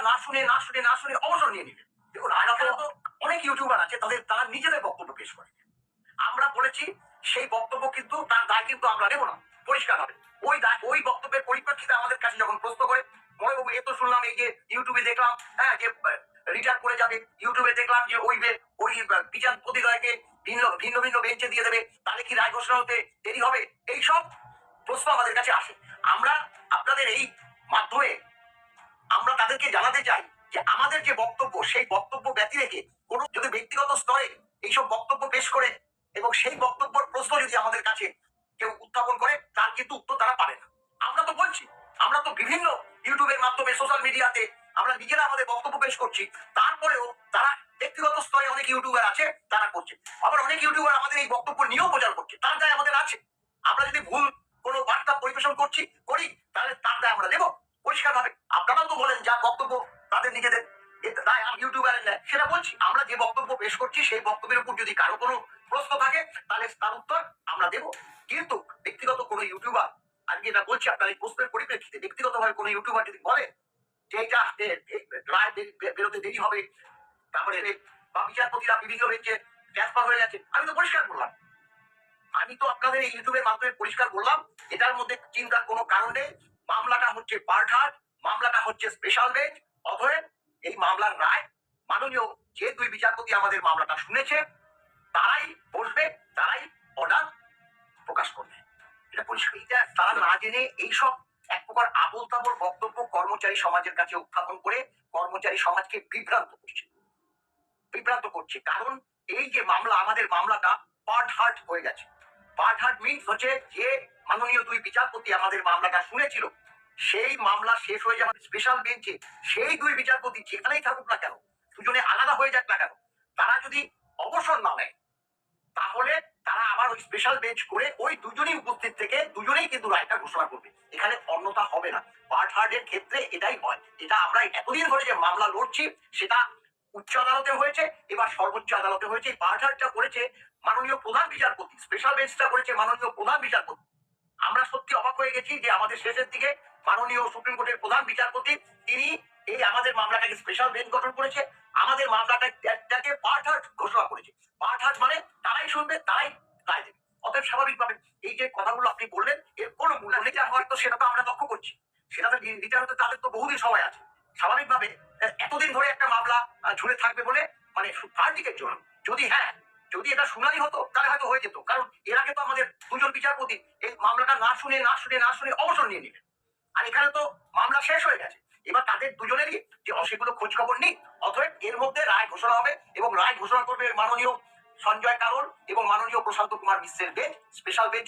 না শুনে না শুনে না শুনে অবসর নিয়ে নিবে। দেখুন আজকাল তো অনেক ইউটিউবার আছে তাদের তারা নিজেদের বক্তব্য পেশ করে। আমরা বলেছি সেই বক্তব্য কিন্তু তার দায় কিন্তু আমরা নেব না পরিষ্কার হবে। ওই দায় ওই বক্তব্যের পরিপ্রেক্ষিতে আমাদের কাছে যখন প্রশ্ন করে মনে বাবু এ শুনলাম এই যে ইউটিউবে দেখলাম হ্যাঁ যে রিটার্ন করে যাবে ইউটিউবে দেখলাম যে ওই ওই আহ, বিচারপতিদ্বয়কে ভিন্ন ভিন্ন ভিন্ন বেঞ্চে দিয়ে দেবে তাহলে কি রায় ঘোষণা হতে দেরি হবে? এইসব প্রশ্ন আমাদের কাছে আসে। আমরা আপনাদের এই মাধ্যমে আমরা তাদেরকে জানাতে চাই যে আমাদের যে বক্তব্য, সেই বক্তব্য ব্যতি রেখে কোনো যদি ব্যক্তিগত স্তরে এইসব বক্তব্য পেশ করে এবং সেই বক্তব্যের প্রশ্ন যদি আমাদের কাছে কেউ উত্থাপন করে, তার কিন্তু উত্তর তারা পাবে না। আমরা তো বলছি, আমরা তো বিভিন্ন ইউটিউবের মাধ্যমে, সোশ্যাল মিডিয়াতে আমরা নিজেরা আমাদের বক্তব্য পেশ করছি। তারপরেও তারা ব্যক্তিগত স্তরে অনেক ইউটিউবার আছে, তারা করছে। আবার অনেক ইউটিউবার আমাদের এই বক্তব্য নিয়েও প্রচার করছে, তার দায় আমাদের আছে। আমরা যদি ভুল কোনো বার্তা পরিবেশন করছি করি তাহলে তার দায় আমরা দেবো পরিষ্কার ভাবে আপনারাও তো বলেন যা বক্তব্য তাদের নিজেদের। দায় আমি ইউটিউবারের সেটা বলছি, আমরা যে বক্তব্য পেশ করছি সেই বক্তব্যের উপর যদি কারও কোনো প্রশ্ন থাকে, তাহলে তার উত্তর আমরা দেবো। কিন্তু ব্যক্তিগত কোনো ইউটিউবার, আজকে এটা বলছি আপনার এই প্রশ্নের পরিপ্রেক্ষিতে ব্যক্তিগতভাবে কোনো ইউটিউবার যদি বলে যে এটা বেরোতে দেরি হবে, তারপরে বা বিচারপতিরা বিভিন্ন বেঞ্চে ট্রান্সফার হয়ে গেছে, আমি তো পরিষ্কার করলাম আমি তো আপনাদের ইউটিউবের মাধ্যমে পরিষ্কার করলাম এটার মধ্যে চিন্তার কোনো কারণ নেই। মামলাটা হচ্ছে পার্টহার্ট মামলাটা হচ্ছে স্পেশাল বেঞ্চ অতএব এই মামলার রায়, মাননীয় যে দুই বিচারপতি আমাদের মামলাটা শুনেছে, তারাই বসবে তারাই অর্ডার প্রকাশ করবে। এটা পরিষ্কার তারা না জেনে এইসব এক প্রকার আবল তাবল বক্তব্য কর্মচারী সমাজের কাছে উত্থাপন করে কর্মচারী সমাজকে বিভ্রান্ত করছে। বিভ্রান্ত করছে, কারণ এই যে মামলা, আমাদের মামলাটা পার্ট হার্ট হয়ে গেছে। পার্ট হার্ট মিনস হচ্ছে যে মাননীয় দুই বিচারপতি আমাদের মামলাটা শুনেছিল সেই মামলা শেষ হয়ে যাবে স্পেশাল বেঞ্চে সেই দুই বিচারপতি যেখানেই থাকুক না কেন, দুজনে আলাদা হয়ে যাক না কেন, তারা যদি অবসর না নেয়, তাহলে তারা আবার ওই স্পেশাল বেঞ্চ করে ওই দুজনেই উপস্থিত থেকে দুজনেই কিন্তু রায়টা ঘোষণা করবে। এখানে অন্যতা হবে না। পার্ট হার্ডের ক্ষেত্রে এটাই হয় এটা আমরা এতদিন ধরে যে মামলা লড়ছি, সেটা উচ্চ আদালতে হয়েছে, এবার সর্বোচ্চ আদালতে হয়েছে। এই পার্ট হার্ডটা করেছে মাননীয় প্রধান বিচারপতি স্পেশাল বেঞ্চটা করেছে মাননীয় প্রধান বিচারপতি। আমরা সত্যি অবাক হয়ে গেছি যে আমাদের শেষের দিকে মাননীয় সুপ্রিম কোর্টের প্রধান বিচারপতি, তিনি এই আমাদের মামলাটাকে স্পেশাল বেঞ্চ গঠন করেছে। আমাদের মামলাটাকে পার্ট হার্ট ঘোষণা করেছে। পার্ট হার্ট মানে তারাই শুনবে, তারাই রায় দেবে। অতএব স্বাভাবিকভাবে এই যে কথাগুলো আপনি বললেন, এর কোনো মূল্য নেই। যা হয়তো সেটা তো আমরা লক্ষ্য করছি। সেটা তো রিটার্ন হতে তাদের তো বহুদিন সময় আছে। স্বাভাবিকভাবে এতদিন ধরে একটা মামলা ঝুলে থাকবে বলে মানে কার দিকের জন্য যদি হ্যাঁ যদি এটা শুনানি হতো, তাহলে হয়তো হয়ে যেত। কারণ এর আগে তো আমাদের দুজন বিচারপতি এই মামলাটা না শুনে না শুনে না শুনে অবসর নিয়ে নিলেন। আর এখানে তো মামলা শেষ হয়ে গেছে। এবার তাদের দুজনেরই যে সেগুলো খোঁজ খবর নেই অতএব এর মধ্যে রায় ঘোষণা হবে এবং রায় ঘোষণা করবে মাননীয় সঞ্জয় কারণ এবং মাননীয় প্রশান্ত কুমার বিশ্বের বেঞ্চ স্পেশাল বেঞ্চ